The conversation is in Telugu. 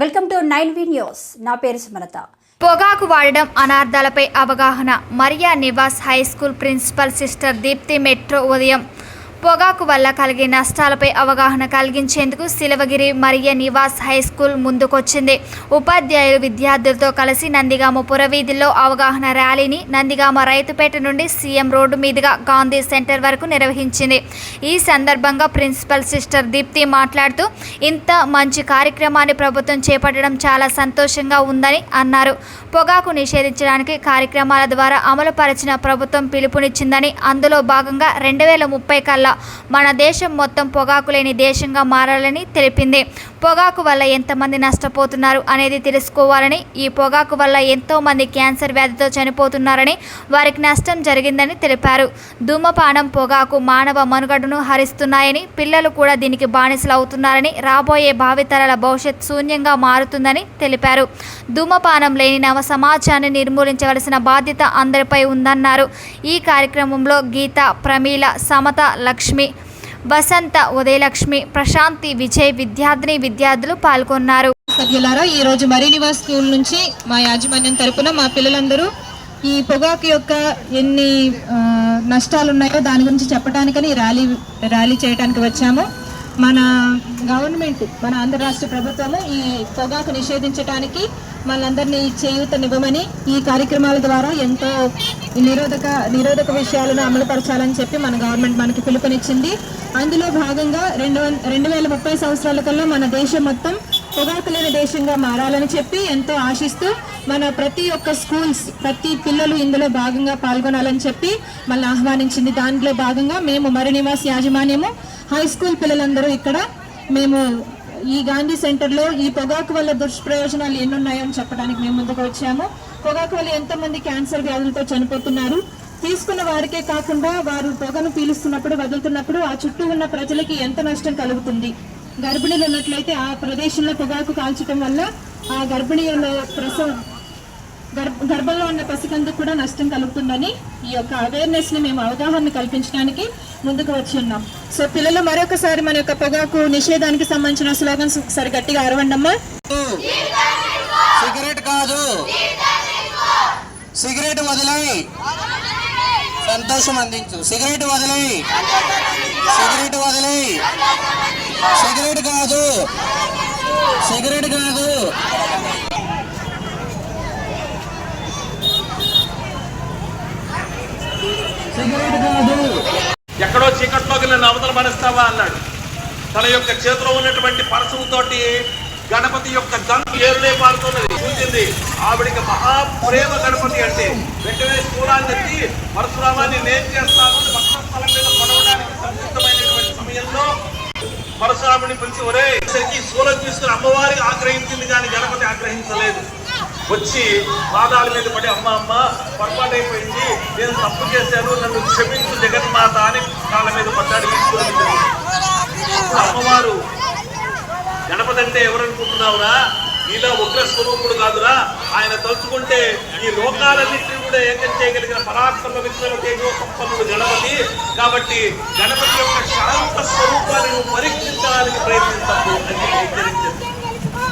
Welcome to nine V news. నా పేరు సుమలత. పొగాకు వాడడం అనార్థాలపై అవగాహన. Maria Nivas high school principal sister Deepthi metro ఉదయం పొగాకు వల్ల కలిగే నష్టాలపై అవగాహన కలిగించేందుకు Shilavagiri Maria Nivas high school ముందుకొచ్చింది. ఉపాధ్యాయులు విద్యార్థులతో కలిసి నందిగామ పురవీధిలో అవగాహన ర్యాలీని నందిగామ రైతుపేట నుండి సీఎం రోడ్డు మీదుగా గాంధీ సెంటర్ వరకు నిర్వహించింది. ఈ సందర్భంగా ప్రిన్సిపల్ సిస్టర్ దీప్తి మాట్లాడుతూ ఇంత మంచి కార్యక్రమాన్ని ప్రభుత్వం చేపట్టడం చాలా సంతోషంగా ఉందని అన్నారు. పొగాకు నిషేధించడానికి కార్యక్రమాల ద్వారా అమలుపరిచిన ప్రభుత్వం పిలుపునిచ్చిందని అందులో భాగంగా రెండు వేల ముప్పై కల్లా మన దేశం మొత్తం పొగాకు లేని దేశంగా మారాలని తెలిపింది. పొగాకు వల్ల ఎంతమంది నష్టపోతున్నారు అనేది తెలుసుకోవాలని ఈ పొగాకు వల్ల ఎంతో మంది క్యాన్సర్ వ్యాధితో చనిపోతున్నారని వారికి నష్టం జరిగిందని తెలిపారు. ధూమపానం పొగాకు మానవ మనుగడను హరిస్తున్నాయని పిల్లలు కూడా దీనికి బానిసలు అవుతున్నారని రాబోయే భావితరాల భవిష్యత్ శూన్యంగా మారుతుందని తెలిపారు. ధూమపానం లేని నవ సమాజాన్ని నిర్మూలించవలసిన బాధ్యత అందరిపై ఉందన్నారు. ఈ కార్యక్రమంలో గీత ప్రమీల సమత లక్ష్మి. వసంత ఉదయలక్ష్మి ప్రశాంతి విజయ్ విద్యార్థిని విద్యార్థులు పాల్గొన్నారు. సభ్యులారా ఈరోజు రోజు మరీ నివాస్ స్కూల్ నుంచి మా యాజమాన్యం తరపున మా పిల్లలందరూ ఈ పొగాకు యొక్క ఎన్ని నష్టాలు ఉన్నాయో దాని గురించి చెప్పడానికని ర్యాలీ ర్యాలీ చేయడానికి వచ్చాము. మన గవర్నమెంట్ మన ఆంధ్ర రాష్ట్ర ప్రభుత్వము ఈ పొగాకు నిషేధించడానికి మనందరినీ చేయూతనివ్వమని ఈ కార్యక్రమాల ద్వారా ఎంతో నిరోధక నిరోధక విషయాలను అమలుపరచాలని చెప్పి మన గవర్నమెంట్ మనకి పిలుపునిచ్చింది. అందులో భాగంగా రెండు వం- రెండు వేల ముప్పై సంవత్సరాల కల్లా మన దేశం మొత్తం పొగాకు లేని దేశంగా మారాలని చెప్పి ఎంతో ఆశిస్తూ మన ప్రతి ఒక్క స్కూల్స్ ప్రతి పిల్లలు ఇందులో భాగంగా పాల్గొనాలని చెప్పి మళ్ళీ ఆహ్వానించింది. దాంట్లో భాగంగా మేము మరి నివాస్ యాజమాన్యము హై స్కూల్ పిల్లలందరూ ఇక్కడ మేము ఈ గాంధీ సెంటర్లో ఈ పొగాకు వల్ల దుష్ప్రయోజనాలు ఎన్నున్నాయో అని చెప్పడానికి మేము ముందుకు వచ్చాము. పొగాకు వల్ల ఎంతమంది క్యాన్సర్ వ్యాధులతో చనిపోతున్నారు. తీసుకున్న వారికే కాకుండా వారు పొగను పీలుస్తున్నప్పుడు వదులుతున్నప్పుడు ఆ చుట్టూ ఉన్న ప్రజలకి ఎంత నష్టం కలుగుతుంది? గర్భిణీలు ఉన్నట్లయితే ఆ ప్రదేశంలో పొగాకు కాల్చడం వల్ల ఆ గర్భిణీల ప్రసవ గర్భ గర్భంలో ఉన్న పసికందుకు కూడా నష్టం కలుగుతుందని ఈ యొక్క అవేర్నెస్ని మేము అవగాహన కల్పించడానికి ముందుకు వచ్చి ఉన్నాం. సో పిల్లలు మరొకసారి మన యొక్క పొగాకు నిషేధానికి సంబంధించిన స్లోగన్స్ ఒకసారి గట్టిగా అరవండమ్మా సిగరెట్ కాదు. సిగరెట్ వదిలేయి. సంతోషం అందించు. సిగరెట్ వదిలేయి. సిగరెట్ వదిలేయి. సిగరెట్ కాదు. సిగరెట్ కాదు. సిగరెట్ ఎవడో చీకట్లోకి నన్ను అవతల పడేస్తావా అన్నాడు. తన యొక్క చేతిలో ఉన్నటువంటి పరశువుతోటి గణపతి యొక్క గంగు ఏరులే పారుతున్నది. చూసింది. ఆవిడికి మహా ప్రేమ గణపతి అంటే వెంటనే స్థూలాన్ని ఎత్తి పరశురామాన్ని నేను చేస్తాను అని మీద పడవడానికి సంసిద్ధమైనటువంటి సమయంలో పరశురాముని పిలిచి ఒరే సరికి శూలం తీసుకుని అమ్మవారికి ఆగ్రహించింది కానీ గణపతి ఆగ్రహించలేదు. వచ్చి పాదాల మీద పడి అమ్మ అమ్మ పొరపాటు అయిపోయింది నేను తప్పు చేశాను. నన్ను క్షమించు జగన్మాత అని అమ్మవారు గణపతి అంటే ఎవరనుకుంటున్నావురా? ఈలో ఉగ్ర స్వరూపుడు కాదురా. ఆయన తలుచుకుంటే ఈ లోకాలన్నింటినీ కూడా ఏకం చేయగలిగిన పరాక్రమ విద్యలు తేజో సంపన్నుడు గణపతి. కాబట్టి గణపతి యొక్క శాంత స్వరూపాన్ని నువ్వు పరీక్షించడానికి ప్రయత్నించకు అని చెప్పి హెచ్చరించింది